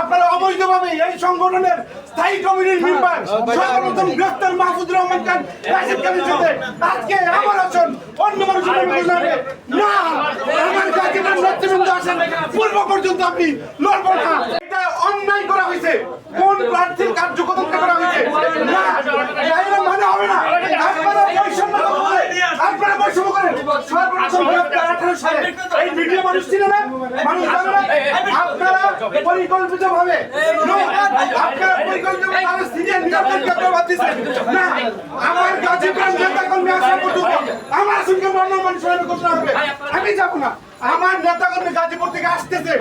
আপনারা অবৈধভাবে এই সংগঠনের স্থায়ী কমিটির মেম্বার সর্বপ্রথম গ্রেফতার মাহফুজুর রহমান খান রাশিদ খানের সাথে। আজকে আমার আছেন অন্য মানুষের না আমার কাছে নেতৃবৃন্দ আসেন। পূর্ব পর্যন্ত আপনি লড়বো না। এটা অন্যায় করা হয়েছে। কোন প্রার্থীর কার্যকর্তা করা হয়েছে? না মানে হবে না। আপনারা বৈষম্য আপনারা বৈষম্য করেন। সর্বপ্রথম গ্রেফতার আঠারো সালে। এই ভিডিও মানুষ ছিল না? আপনারা পরিকল্পিত ভাবে আপনারা পরিকল্পিত ভাবে সিরিয়াল নিরাপত্তা প্রভাব দিচ্ছেন। না আমার কাছে প্রাণ নেতা কর্মী আসা পর্যন্ত আমার সঙ্গে বর্ণ মানুষের ঘোষণা হবে। আমি যাব না। আমার নেতা কর্মী গাজীপুর থেকে আসতেছে।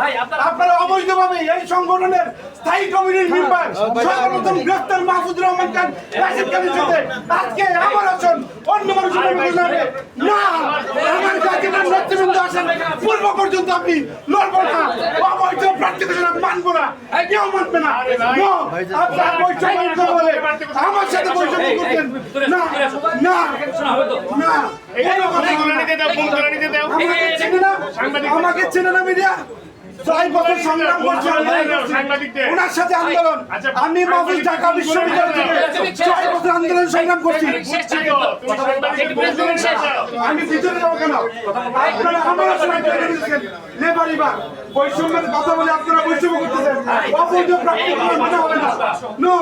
আপনারা অবৈধভাবে এই সংগঠনের স্থায়ী কমিটির মেম্বার সর্বপ্রথম গ্রেফতার মাহফুজুর রহমান খান রাশিদ খানের সাথে। আজকে আমার আছেন অন্য মানুষের ঘোষণা না আমার গাজীপুর নেতৃবৃন্দ আসেন। পূর্ব পর্যন্ত আপনি লড়বো না। অবৈধ প্রার্থী ঘোষণা মানবো না কেউ মানবে না No, আপনারা করতে বলে আমার সাথে বৈষম্য করতেন না না না কোনো না। আমাকে চেনে না আমাকে চেনে না মিডিয়া ছয় বছর সংগ্রাম করছি ওনার সাথে আন্দোলন। আমি মাহফুজ ঢাকা বিশ্ববিদ্যালয় থেকে ছয় বছর আন্দোলন সংগ্রাম করছি। আমি ভিতরে যাব কেন? আপনারা আমার সময় তৈরি দিচ্ছেন লেবার বৈষম্যের কথা বলে আপনারা বৈষম্য করতেছেন। অবৈধ প্রাপ্তি কোনো মানে হবে না। নো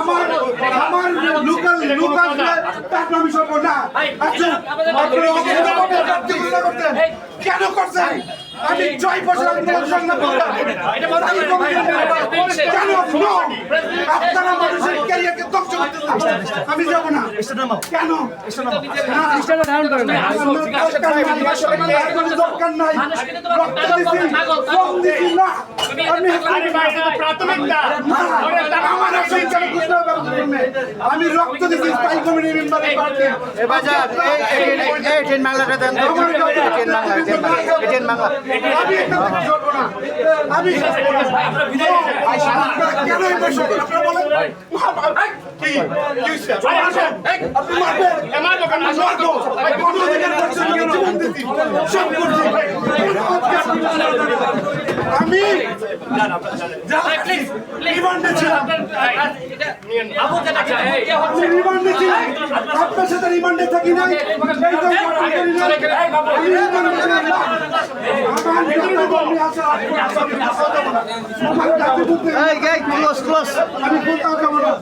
আমার আমার লোকাল লোকাল তার না। আচ্ছা আপনারা অবৈধভাবে প্রাপ্তি করতেন কেন করছেন? আমি কেন No! আপনারা মানুষের ক্যারিয়ারকে ধ্বংস করতেছেন আমি যাব না কেন দরকার নাই আমি রক্ত দিছি স্থায়ী কমিটির মেম্বারের বাজার এই ট্রেন বাংলাটা দেন ট্রেন বাংলা আমি কেন আপনারা কি আপনি সব করছি আমি রিমান্ডে ছিলাম রিমান্ডে ছিলাম আপনার সাথে রিমান্ডে থাকি নাই কোথাও যাব না।